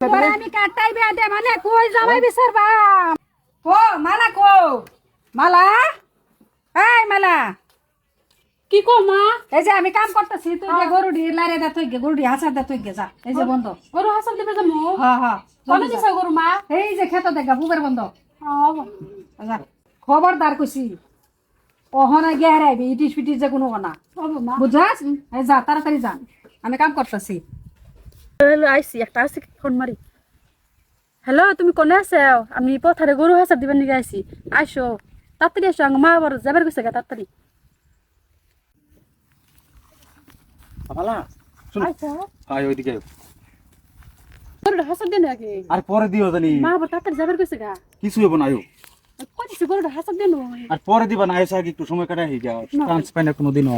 পরে আমি কাটাই দে মানে কই ও মালা কো। মালা? এই মালা। কি কো মা? এই যে আমি কাম করতেছি তুই যে লারে দা তুই গে গরুডি হাসা দা তুই গে যা। এই যে বন্ধ। গরু হাসাল দিবে যামু হ্যাঁ হ্যাঁ কবে দিছ গরু মা? এই যে খেত দেখা বুবের বন্ধ। হব যা খবরদার কইছি। ওহনা গেরাইবি ইটিস পিটিস যে কোনো না বুঝাস? এই যা তাড়াতাড়ি যা। আমি কাম করতেছি। হ্যালো আইসি একটা আইসি ফোন মারি। হ্যালো তুমি কোনে আছো? আমি পথারে গরু হাসার দিবেন নিয়ে আইসি। আইসো তাড়াতাড়ি এসো আঙ্গ মা আবার যাবার গেছে গা তাড়াতাড়ি। আমালা শুন। আচ্ছা আয় ওইদিকে গরুটা হাসার দিন আগে। আর পরে দিও জানি। মা আবার তাড়াতাড়ি যাবার গেছে গা। কিছু হব না আয়ো। কই দিছে গরুটা হাসার দিন আর পরে দিবা না এসে আগে একটু সময় কাটাই যাও। চান্স পাই না কোনোদিনও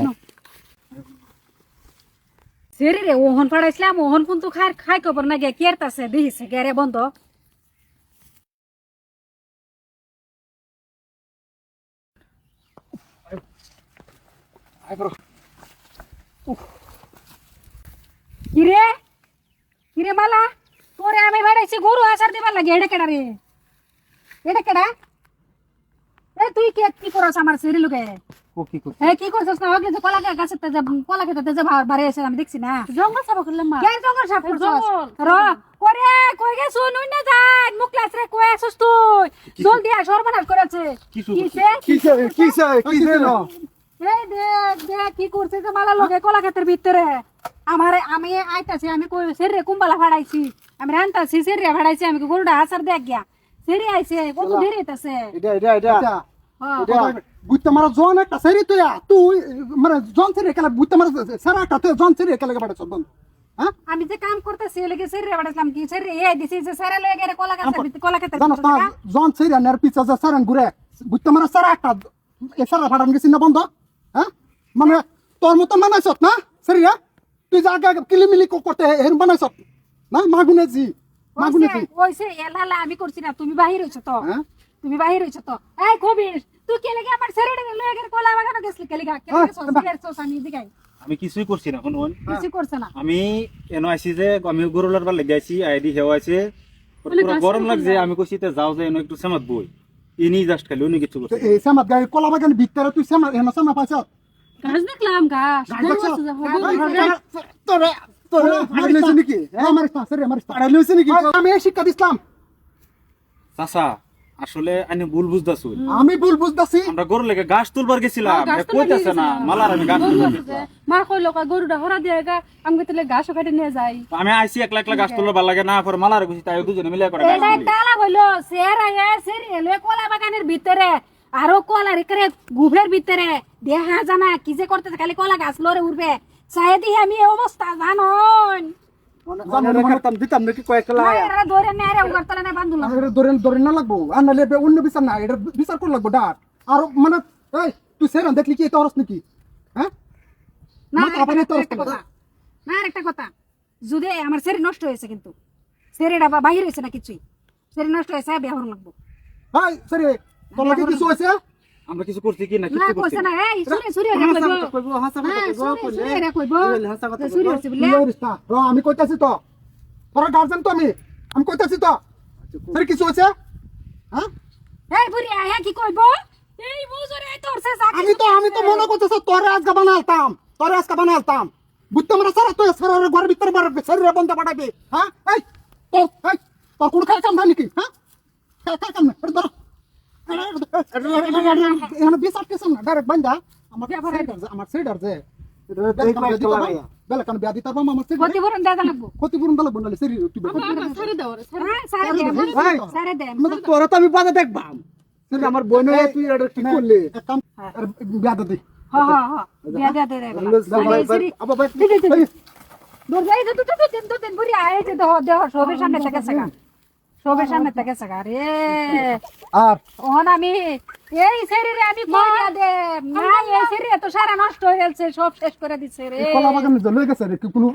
সেরি রে ওহন পাড়াইছিলাম ওহন কিন্তু খাই খাই খবর না গে কেরতাছে দিছে গেরে বন্ধ। কিরে? কিরে মালা তোরে আমি বাড়াইছি গরু আসার দিবার লাগে এটা কেডা রে? এটা কেডা? এ তুই কে কি করছ আমার সেরি লোকে ও কি করছে এ কি করছস না? ওগলে কলা গাছের তেজে কলা খেতে যে বাড়ি এসে আমি দেখছি না। জঙ্গল সাফা করলাম মা। কে জঙ্গল সাপ করছস? র করে কই গে শুনুই না যাই। মুখ লাস কই আসছ তুই। জলদি আয় সর্বনাশ করেছে। কিসে? কিসে কিসে কিসে ন এই দেখ দেখ কি করছে মালা লগে কলা ভিতরে। আমারে আমি আইতাছি আমি কই সেরে কুম্বালা ফাড়াইছি। আমি রান্তাছি সেরে ফাড়াইছি আমি গরুটা হাসার দেখ গিয়া। সেরে আইছে কত দেরি হইতাছে এটা এটা এটা। এটা। বুঝতে মারা জন একটা সেরি তুই তুই মানে জন সেরি একালে বুঝতে মারা সারা একটা তুই জন সেরি একালে বাড়া চল হ্যাঁ? আমি যে কাম করতেছি লেগে সেরে ফাড়াইছিলাম কি? সেরে এই দিছি যে সেরে লয়ে গেলে কলা ভিতরে কলা ক্ষেতের জানো না জন সেরি আনার পিছা যা সারান ঘুরে বুঝতে মারা সারা একটা এ সারা ফাড়ান গেছিস না বন্ধ? হ্যাঁ? মানে তোর মতো বানাইছ না সেরি তুই যা আগে কিলিমিলি করতে এর বানাইছ না মাগুনে জি মাগুনে জি ওইছে এলালা আমি করছি না তুমি বাহির হইছো তো। হ্যাঁ? তুমি বাহির হইছো তো? এই কবির তুই কে লেগে আমার সেরে লয়ে গেলে কলা বাগানো গেছলি? কে লেগে কে লেগে সোস কে সোস আমি দিগাই আমি কিছুই করছি না কোনো কিছু করছে না। আমি এনো আইছি যে আমি গরু লারবার লেগে আইছি আইডি হেও আছে। পুরো গরম লাগছে আমি কইছি তে যাও যে এনো একটু সেমাত বই। ইনি জাস্ট খালি উনি কিছু করছে এই সামাত গায়ে কলা বাগান ভিতরে তুই সামা এনে সামা পাইছ? গাছ দেখলাম গাছ। গরু আছে যা, গরু। তোরে তোরে মারলেছ নাকি? হ্যাঁ মারিস না সেরি মারিস মারলেছ নাকি? আমি শিক্ষা দিছিলাম। চাচা আসলে আমি ভুল বুঝতাছু। আমি ভুল বুঝতাছি? আমরা গরু লেগে গাছ তুলবার গেছিলাম গাছ তুলবার কইতাছে না মালার আমি গাছ গরু তুলবার আছে যে, মা কইলো কয় গরুটা হরা দিয়ে গা আমি কাটে নিয়ে যাই আমি আইছি একলা একলা গাছ তুলবার ভালো লাগে না পরে মালার কইছি তাই দুজনে মিলে করে গাছ এটা আলা হইল সেরা এ সেরে লয়ে কলা বাগানের ভিতরে আরও কলা রেকরে গুভের ভিতরে। দেখা জানা কি যে করতেছে খালি কলা গাছ লরে উঠবে সাহেদি আমি এই অবস্থা জানন। দিতাম দিতাম নাকি কয়েকটা ধরে না লাগবো। আর নাহলে অন্য বিচার না এটা বিচার করে লাগবো ডাক। আর মানে এই তুই সেরান দেখলি কি এটা নাকি? হ্যাঁ? না কথা। যদি আমার শরীর নষ্ট হয়েছে কিন্তু শরীরটা বা বাহির হয়েছে না কিছুই শরীর নষ্ট হয়েছে বিয়া লাগবো। তোর লাগে কিছু হয়েছে? আমরা কিছু করছি কি না? কিছু করছি না। এই সুরে সুরে কইবো হ্যাঁ সুরে সুরে রে কইবো। সুরে হচ্ছে বলে র, আমি কইতাছি তো। তোরা গার্জেন তো আমি। আমি কইতাছি তো। তোর কিছু হয়েছে? হ্যাঁ? এই বুড়ি আয়া কি কইবো? এই বুজরে তোর সে সাকি আমি তো আমি তো মনে করতেছি তোরে আজকে বানালতাম তোরে আজকে বানালতাম বুঝতে মারা সারা তুই সারা ঘরের ভিতরে মারবে শরীরে বন্ধ পাঠাবি। হ্যাঁ? এই তোর এই তোর কোন খাই কাম নাকি? হ্যাঁ? খাই কাম না ধরো। এখানে বিশ আটকে না ডাইরেক্ট বান্ধা আমার সিডার যে আমার সিডার যে বেলা কারণ বিয়া দিতে পারব আমার ক্ষতিপূরণ দেয়া লাগবো ক্ষতিপূরণ দালে বনালে সিরি তুই সারি দাও রে, সারি। হ্যাঁ সারে দে এই, সারে দে তোরা তো আমি বাধা দেখবাম আমার বোন তুই এটা কি করলি দে দে রে দূর যাই বুড়ি আয় যে দেহ দেহ সবের সামনে থেকে সবের সামনে থেকে সাগা রে আর ওহন আমি এই শরীরে আমি দে না এই শরীরে তো সারা নষ্ট হয়ে গেছে সব শেষ করে দিছে রে কলা বাগানে গেছে রে কি কোনো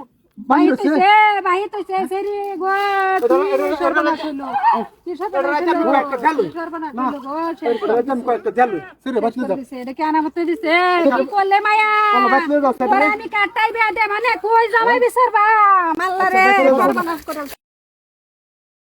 কাটাই বেয়া দে মানে কই যাবাই বিচারবা মাল্লা রে সর্বনাশ করে